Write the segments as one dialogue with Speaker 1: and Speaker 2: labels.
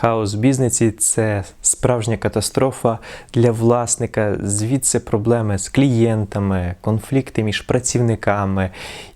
Speaker 1: Хаос в бізнесі це справжня катастрофа для власника. Звідси проблеми з клієнтами, конфлікти між працівниками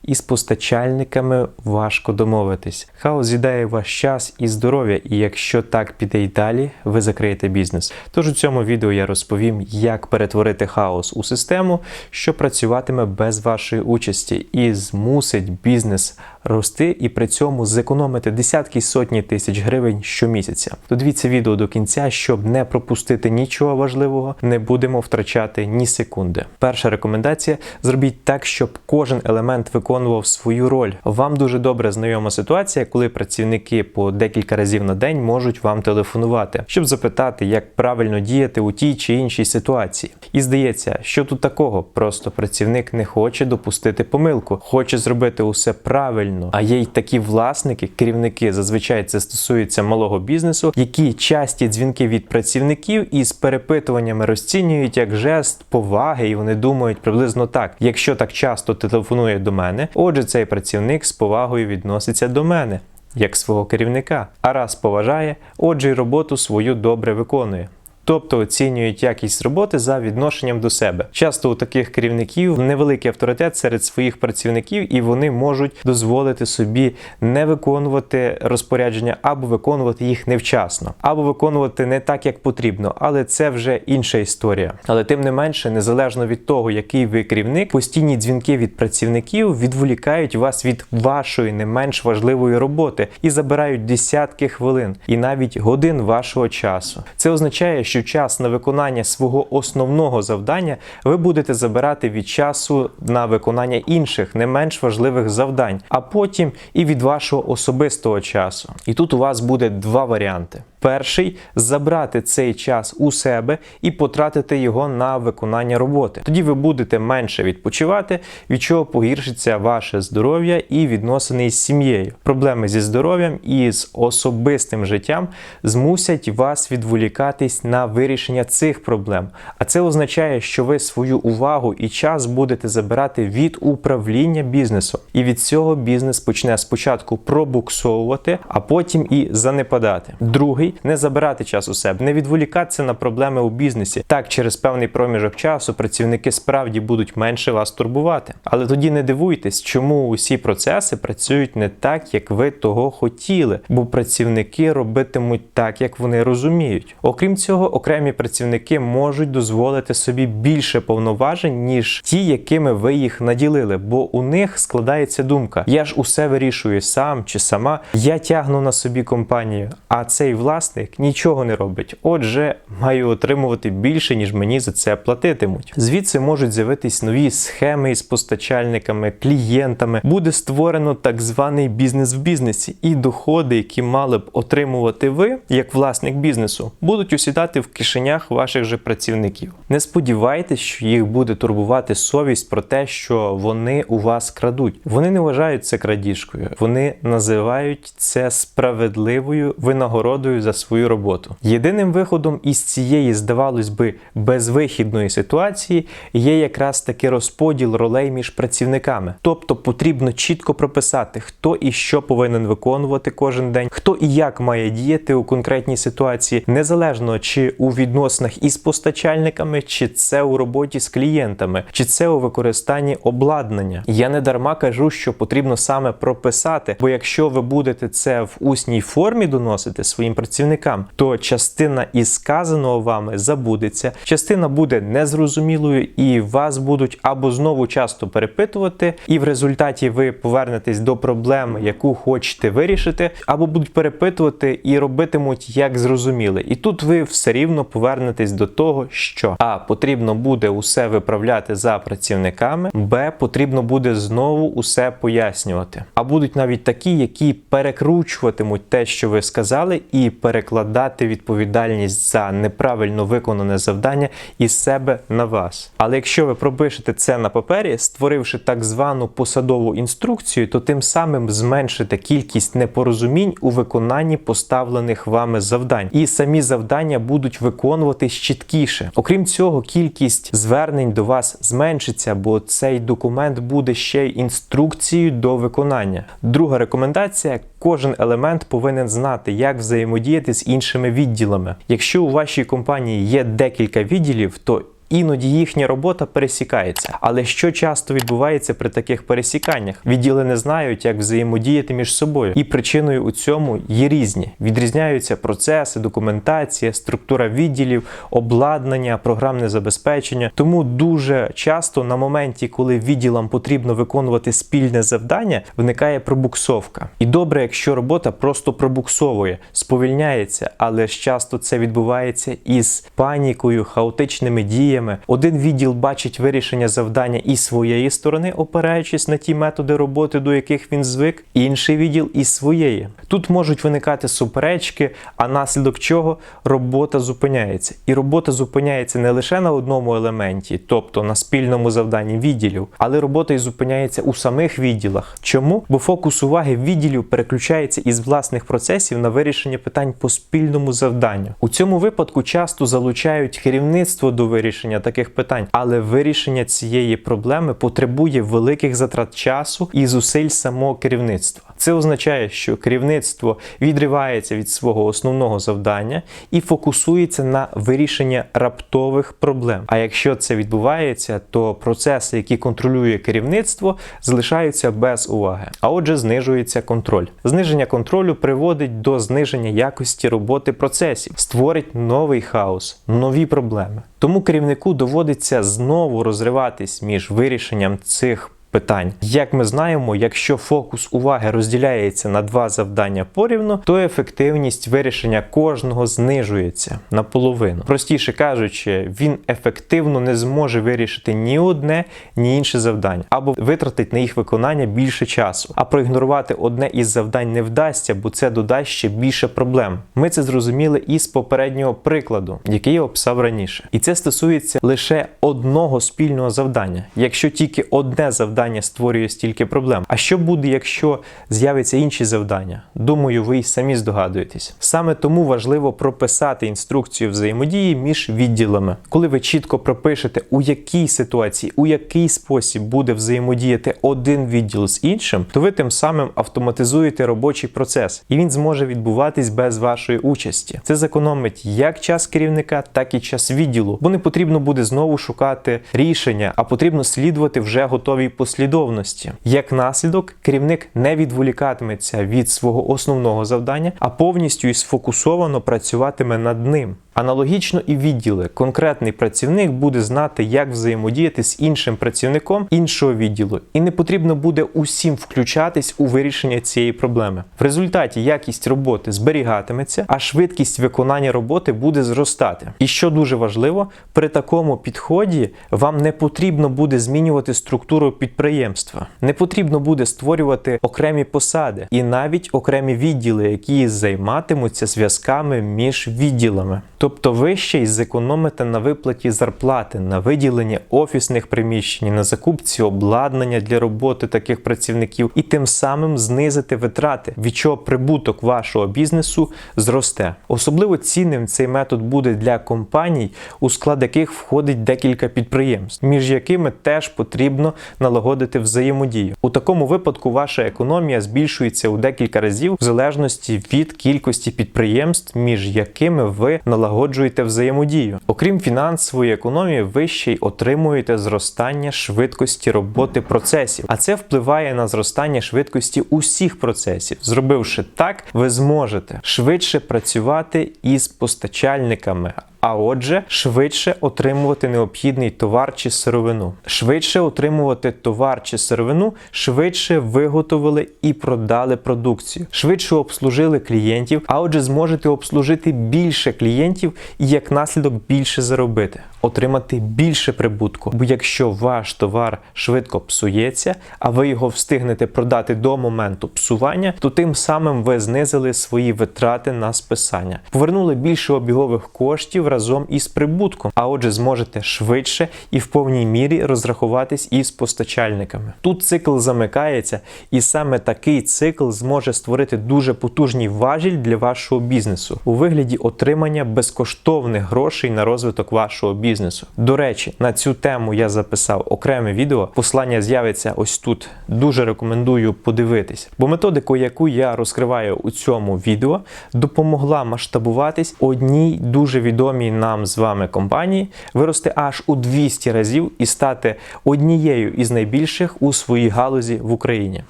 Speaker 1: і з постачальниками важко домовитись. Хаос з'їдає ваш час і здоров'я, і якщо так піде й далі, ви закриєте бізнес. Тож у цьому відео я розповім, як перетворити хаос у систему, що працюватиме без вашої участі, і змусить бізнес рости і при цьому зекономити десятки сотні тисяч гривень щомісяця. Додивіться відео до кінця, щоб не пропустити нічого важливого, не будемо втрачати ні секунди. Перша рекомендація: зробіть так, щоб кожен елемент виконував свою роль. Вам дуже добре знайома ситуація, коли працівники по декілька разів на день можуть вам телефонувати, щоб запитати, як правильно діяти у тій чи іншій ситуації. І здається, що тут такого, просто працівник не хоче допустити помилку, хоче зробити усе правильно. А є й такі власники, керівники, зазвичай це стосується малого бізнесу, які часті дзвінки від працівників із перепитуваннями розцінюють як жест поваги, і вони думають приблизно так: якщо так часто телефонує до мене, отже, цей працівник з повагою відноситься до мене. Як свого керівника, а раз поважає, отже, й роботу свою добре виконує. Тобто оцінюють якість роботи за відношенням до себе. Часто у таких керівників невеликий авторитет серед своїх працівників, і вони можуть дозволити собі не виконувати розпорядження або виконувати їх невчасно, або виконувати не так, як потрібно. Але це вже інша історія. Але тим не менше, незалежно від того, який ви керівник, постійні дзвінки від працівників відволікають вас від вашої не менш важливої роботи і забирають десятки хвилин і навіть годин вашого часу. Це означає, що час на виконання свого основного завдання ви будете забирати від часу на виконання інших не менш важливих завдань, а потім і від вашого особистого часу. І тут у вас буде два варіанти. Перший забрати цей час у себе і потратити його на виконання роботи. Тоді ви будете менше відпочивати, від чого погіршиться ваше здоров'я і відносини із сім'єю. Проблеми зі здоров'ям і з особистим життям змусять вас відволікатись на вирішення цих проблем. А це означає, що ви свою увагу і час будете забирати від управління бізнесом. І від цього бізнес почне спочатку пробуксовувати, а потім і занепадати. Другий не забирати час у себе, не відволікатися на проблеми у бізнесі. Так, через певний проміжок часу працівники справді будуть менше вас турбувати. Але тоді не дивуйтесь, чому усі процеси працюють не так, як ви того хотіли, бо працівники робитимуть так, як вони розуміють. Окрім цього, окремі працівники можуть дозволити собі більше повноважень, ніж ті, якими ви їх наділили, бо у них складається думка: я ж усе вирішую сам чи сама, я тягну на собі компанію, а цей власник нічого не робить. Отже, маю отримувати більше, ніж мені за це платитимуть. Звідси можуть з'явитись нові схеми із постачальниками, клієнтами. Буде створено так званий бізнес в бізнесі, і доходи, які мали б отримувати ви, як власник бізнесу, будуть усідати кишенях ваших же працівників. Не сподівайтесь, що їх буде турбувати совість про те, що вони у вас крадуть. Вони не вважають це крадіжкою, вони називають це справедливою винагородою за свою роботу. Єдиним виходом із цієї, здавалось би, безвихідної ситуації є якраз таки розподіл ролей між працівниками. Тобто потрібно чітко прописати, хто і що повинен виконувати кожен день, хто і як має діяти у конкретній ситуації, незалежно чи у відносинах із постачальниками, чи це у роботі з клієнтами, чи це у використанні обладнання. Я не дарма кажу, що потрібно саме прописати, бо якщо ви будете це в усній формі доносити своїм працівникам, то частина із сказаного вами забудеться, частина буде незрозумілою, і вас будуть або знову часто перепитувати, і в результаті ви повернетесь до проблеми, яку хочете вирішити, або будуть перепитувати і робитимуть як зрозуміли. І тут ви все рівно повернетесь до того, що а потрібно буде усе виправляти за працівниками, б потрібно буде знову усе пояснювати. А будуть навіть такі, які перекручуватимуть те, що ви сказали, і перекладати відповідальність за неправильно виконане завдання із себе на вас. Але якщо ви пропишете це на папері, створивши так звану посадову інструкцію, то тим самим зменшите кількість непорозумінь у виконанні поставлених вами завдань, і самі завдання будуть виконуватись чіткіше. Окрім цього, кількість звернень до вас зменшиться, бо цей документ буде ще й інструкцією до виконання. Друга рекомендація кожен елемент повинен знати, як взаємодіяти з іншими відділами. Якщо у вашій компанії є декілька відділів, то Іноді їхня робота пересікається. Але що часто відбувається при таких пересіканнях? Відділи не знають, як взаємодіяти між собою, і причиною у цьому є різні. Відрізняються процеси, документація, структура відділів, обладнання, програмне забезпечення. Тому дуже часто на моменті, коли відділам потрібно виконувати спільне завдання, виникає пробуксовка. І добре, якщо робота просто пробуксовує, сповільняється, але ж часто це відбувається із панікою, хаотичними діями. Один відділ бачить вирішення завдання із своєї сторони, опираючись на ті методи роботи, до яких він звик, інший відділ із своєї. Тут можуть виникати суперечки, а наслідок чого робота зупиняється. І робота зупиняється не лише на одному елементі, тобто на спільному завданні відділів, але робота і зупиняється у самих відділах. Чому? Бо фокус уваги відділів переключається із власних процесів на вирішення питань по спільному завданню. У цьому випадку часто залучають керівництво до вирішення таких питань, але вирішення цієї проблеми потребує великих затрат часу і зусиль самого керівництва. Це означає, що керівництво відривається від свого основного завдання і фокусується на вирішення раптових проблем. А якщо це відбувається, то процеси, які контролює керівництво, залишаються без уваги. А отже, знижується контроль. Зниження контролю приводить до зниження якості роботи процесів, створить новий хаос, нові проблеми. Тому керівнику доводиться знову розриватись між вирішенням цих питань. Як ми знаємо, якщо фокус уваги розділяється на два завдання порівну, то ефективність вирішення кожного знижується наполовину. Простіше кажучи, він ефективно не зможе вирішити ні одне, ні інше завдання, або витратить на їх виконання більше часу. А проігнорувати одне із завдань не вдасться, бо це додасть ще більше проблем. Ми це зрозуміли із попереднього прикладу, який я описав раніше. І це стосується лише одного спільного завдання. Якщо тільки одне завдання завдання створює стільки проблем. А що буде, якщо з'являться інші завдання? Думаю, ви й самі здогадуєтесь. Саме тому важливо прописати інструкцію взаємодії між відділами. Коли ви чітко пропишете, у якій ситуації, у який спосіб буде взаємодіяти один відділ з іншим, то ви тим самим автоматизуєте робочий процес, і він зможе відбуватись без вашої участі. Це зекономить як час керівника, так і час відділу, бо не потрібно буде знову шукати рішення, а потрібно слідувати вже готовій послідовності послідовності. Як наслідок, керівник не відволікатиметься від свого основного завдання, а повністю і сфокусовано працюватиме над ним. Аналогічно і відділи. Конкретний працівник буде знати, як взаємодіяти з іншим працівником іншого відділу, і не потрібно буде усім включатись у вирішення цієї проблеми. В результаті якість роботи зберігатиметься, а швидкість виконання роботи буде зростати. І що дуже важливо, при такому підході вам не потрібно буде змінювати структуру підприємства, не потрібно буде створювати окремі посади і навіть окремі відділи, які займатимуться зв'язками між відділами. Тобто ви ще й зекономите на виплаті зарплати, на виділенні офісних приміщень, на закупці обладнання для роботи таких працівників, і тим самим знизите витрати, від чого прибуток вашого бізнесу зросте. Особливо цінним цей метод буде для компаній, у склад яких входить декілька підприємств, між якими теж потрібно налагодити взаємодію. У такому випадку ваша економія збільшується у декілька разів в залежності від кількості підприємств, між якими ви налагодите налагоджуєте взаємодію. Окрім фінансової економії, ви ще й отримуєте зростання швидкості роботи процесів, а це впливає на зростання швидкості усіх процесів. Зробивши так, ви зможете швидше працювати із постачальниками а отже, швидше отримувати необхідний товар чи сировину, швидше отримувати товар чи сировину, швидше виготовили і продали продукцію, швидше обслужили клієнтів, а отже, зможете обслужити більше клієнтів і як наслідок більше заробити, отримати більше прибутку. Бо якщо ваш товар швидко псується, а ви його встигнете продати до моменту псування, то тим самим ви знизили свої витрати на списання, повернули більше обігових коштів разом із прибутком, а отже, зможете швидше і в повній мірі розрахуватись із постачальниками. Тут цикл замикається, і саме такий цикл зможе створити дуже потужний важіль для вашого бізнесу у вигляді отримання безкоштовних грошей на розвиток вашого бізнесу бізнесу. До речі, на цю тему я записав окреме відео. Послання з'явиться ось тут. Дуже рекомендую подивитись, бо методику, яку я розкриваю у цьому відео, допомогла масштабуватись одній дуже відомій нам з вами компанії, вирости аж у 200 разів і стати однією із найбільших у своїй галузі в Україні.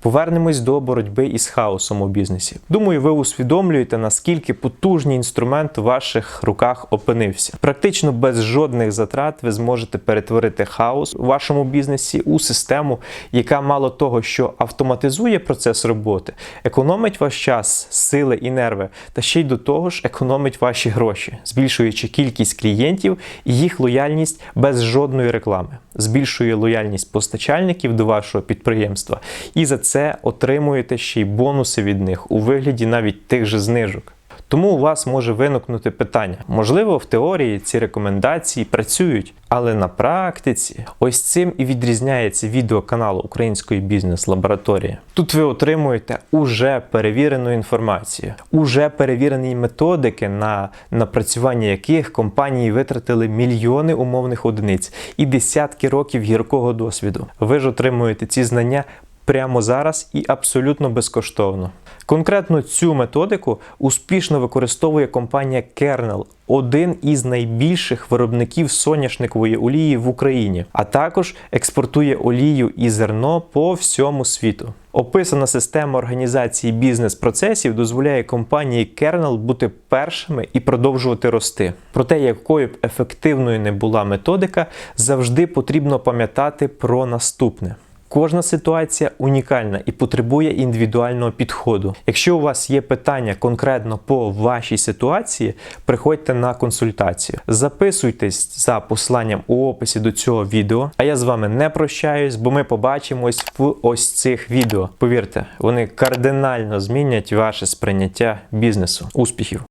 Speaker 1: Повернемось до боротьби із хаосом у бізнесі. Думаю, ви усвідомлюєте, наскільки потужний інструмент у ваших руках опинився. Практично без жодних затрат ви зможете перетворити хаос у вашому бізнесі у систему, яка мало того, що автоматизує процес роботи, економить ваш час, сили і нерви, та ще й до того ж економить ваші гроші, збільшуючи кількість клієнтів і їх лояльність без жодної реклами, збільшує лояльність постачальників до вашого підприємства, і за це отримуєте ще й бонуси від них у вигляді навіть тих же знижок. Тому у вас може виникнути питання. Можливо, в теорії ці рекомендації працюють, але на практиці ось цим і відрізняється відео каналу Української бізнес-лабораторії. Тут ви отримуєте уже перевірену інформацію, уже перевірені методики, на напрацювання яких компанії витратили мільйони умовних одиниць і десятки років гіркого досвіду. Ви ж отримуєте ці знання прямо зараз і абсолютно безкоштовно. Конкретно цю методику успішно використовує компанія Kernel, один із найбільших виробників соняшникової олії в Україні, а також експортує олію і зерно по всьому світу. Описана система організації бізнес-процесів дозволяє компанії Kernel бути першими і продовжувати рости. Проте, якою б ефективною не була методика, завжди потрібно пам'ятати про наступне. Кожна ситуація унікальна і потребує індивідуального підходу. Якщо у вас є питання конкретно по вашій ситуації, приходьте на консультацію. Записуйтесь за посланням у описі до цього відео. А я з вами не прощаюсь, бо ми побачимось в ось цих відео. Повірте, вони кардинально змінять ваше сприйняття бізнесу. Успіхів!